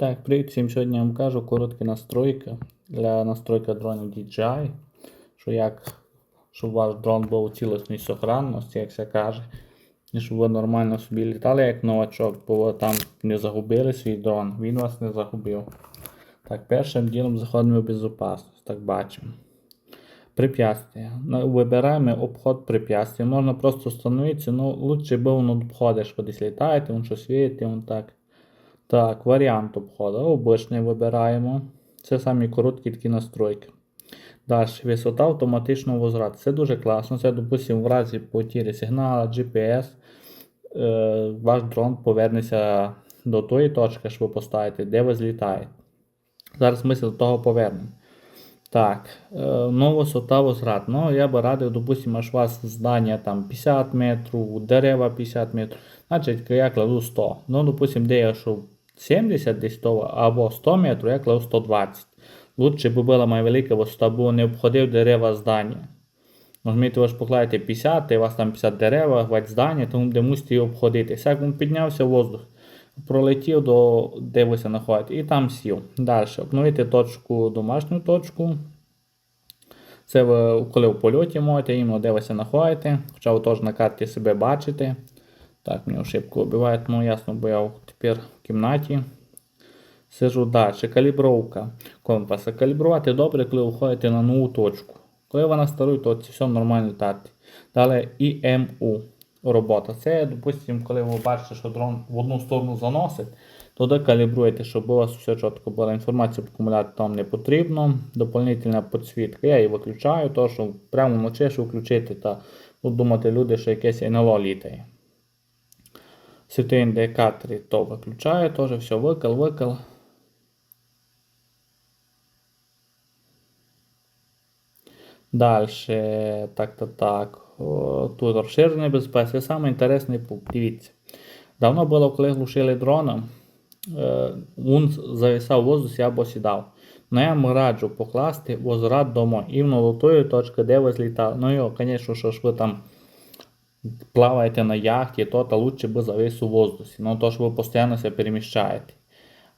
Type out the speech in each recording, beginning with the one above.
Так, привіт всім. Сьогодні я вам кажу короткі настройки для настройки дронів DJI. Що як, щоб ваш дрон був у цілісній сохранності, як це каже. І щоб ви нормально собі літали як новачок, бо ви там не загубили свій дрон, він вас не загубив. Так, першим ділом заходимо в безпечність, так бачимо. Препятствия. Ну, Вибираємо обход препятствий. Можна просто встановитися, ну лучше би він обходиш, що десь літаєте, він щось видите, він так. Так, варіант обходу. Обичний вибираємо. Це самі короткі такі настройки. Далі, висота автоматичного возврату. Це дуже класно. Це, допустимо, в разі потірі сигналу GPS, е, ваш дрон повернеться до тої точки, що ви поставите, де ви злітаєте. Зараз ми до того повернемо. Так, е, ну, висота возврат. Ну, я би радив, допустимо, аж у вас здання там 50 метрів, дерева 50 метрів. Значить, я кладу 100. Ну, допустимо, де я що 70 десь то, або 100 метрів, я кладу 120. Лучше би була моя велика висота, бо не обходив дерева здання. Розумієте, ви ж покладете 50, і у вас там 50 дерева, хватить здання, тому де мусите його обходити. Як він піднявся в воздух, пролетів до де ви знаходите, і там сів. Далі, обновити точку, домашню точку. Це ви коли в польоті можете, іменно де ви знаходите, хоча ви теж на карті себе бачите. Так, мені ошибку вбиває, ну ясно, бо я тепер в кімнаті. Сижу далі. Калібровка компаса. Калібрувати добре, коли ви входите на нову точку. Коли ви на стару точці, все нормально літати. Далі IMU робота. Це, допустимо, коли ви бачите, що дрон в одну сторону заносить, тоді калібруєте, щоб у вас все чітко була інформація по акумулятору там не потрібно. Дополнительна підсвітка. Я її виключаю, тому що прямо вночі що включити та думати люди, що якесь НЛО літає. Світові індикатори то виключаю, теж все викал, викал. Дальше, так, так. О, тут розширене безпеки. Саме інтересний пункт. Дивіться. Давно було, коли глушили дрона, е, він зависав в воздусі або сідав. Ну я вам раджу покласти возврат домо іменно до тої точки, де ви злітали. Ну його, звісно, що ж ви там плаваєте на яхті, то та лучше би завис у воздусі. Ну то ж ви постійно себе переміщаєте.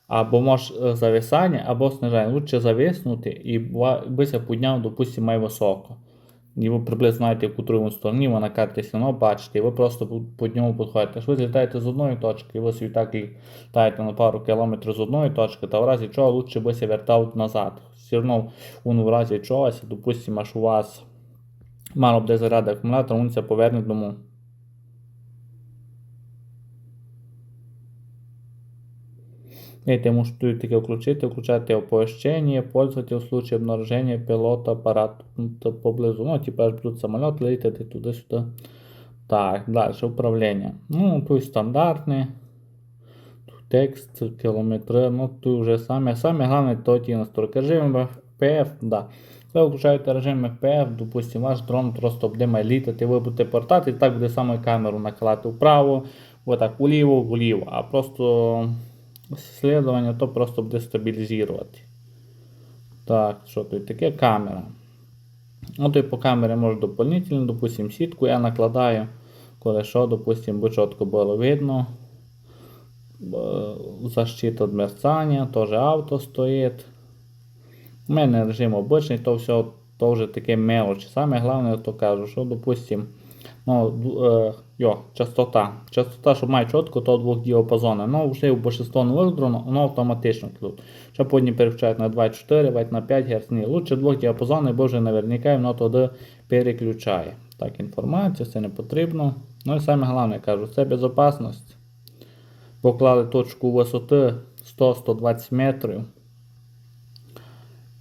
Або може зависання, або снижання. Лучше зависнути і би се підняв, допустимо, май високо. І ви приблизно знаєте, в котрому стороні ви на карті все бачите, і ви просто по ньому підходите. ви злітаєте з одної точки, і ви собі так літаєте на пару кілометрів з одної точки, то в разі чого лучше би се вертав назад. Все одно в разі чогось, допустимо, аж у вас мало б де заряди акумулятор, він це поверне дому. Видите, можете таке включити, включати оповещення, пользователь в случае обнаружения пилота аппарата поблизу. Ну, типа аж будуть самоліт летіти туди-сюди. Так, далі управління. Ну, тут стандартне. Тут текст, кілометри, ну тут вже саме. Саме головне то ті настройки. Режим FPF, да. Ви включаєте режим FPF, допустимо, ваш дрон просто буде літати, ви будете портати, і так буде саме камеру накладати вправо, отак вліво, вліво. А просто слідування, то просто буде стабілізувати. Так, що тут таке камера. От і по камері можу дополнительно, допустим, сітку я накладаю, коли що, допустим, чітко було видно. Защита від мерцання, теж авто стоїть. У мене режим обичний, то все то вже таке мелочі. Саме головне, то кажу, що, допустим, ну, е, йо, частота. Частота, що має чітко, то двох діапазонів. Ну, вже в більшинство нових дронів, воно автоматично тут. Що потім переключають на 24, на 5 Гц. Ні, лучше двох діапазонів, бо вже наверняка воно туди переключає. Так, інформація, це не потрібно. Ну і саме головне, кажу, це безпечність. Поклали точку висоти 100-120 метрів.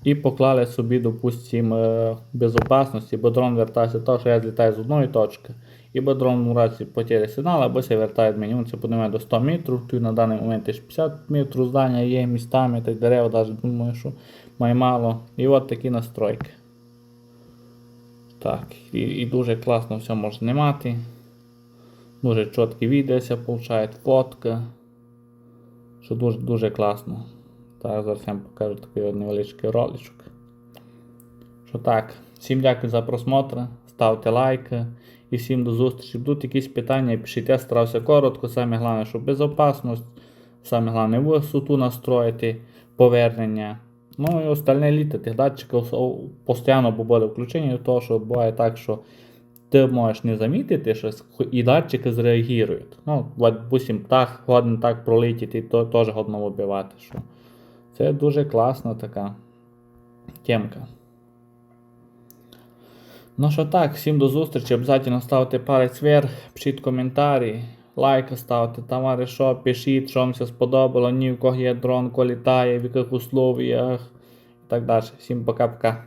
І поклали собі, допустимо, безпечності, бо дрон вертається то, що я злітаю з одної точки. І бо дрон у разі потері сигналу, або се вертає мені. Він це піднімає до 100 метрів. Тут на даний момент 50 метрів здання є містами, так дерева навіть думаю, що має мало. І от такі настройки. Так, і, і дуже класно все можна знімати. Дуже чіткі відео виходить, фотка. Що дуже дуже класно. Так, зараз я вам покажу такий невеличкий роличок. Що так, всім дякую за просмотр, ставте лайки і всім до зустрічі. Будуть якісь питання, пишіть, я старався коротко, саме головне, щоб безпечність, Саме головне висоту настроїти, повернення. Ну і остальне літо тих датчиків постійно буде включені, того, що буває так, що ти можеш не замітити щось, і датчики зреагують. Ну, допустим, птах годен так пролетіти, і теж годно вибивати. Що. Це дуже класна така темка. Ну що так, всім до зустрічі. Обязательно ставте палець вверх, пишіть коментарі, лайки ставте, що, пишіть, що вам все сподобало, ні в кого є дрон, коли літає, в яких условіях і так далі. Всім пока-пока.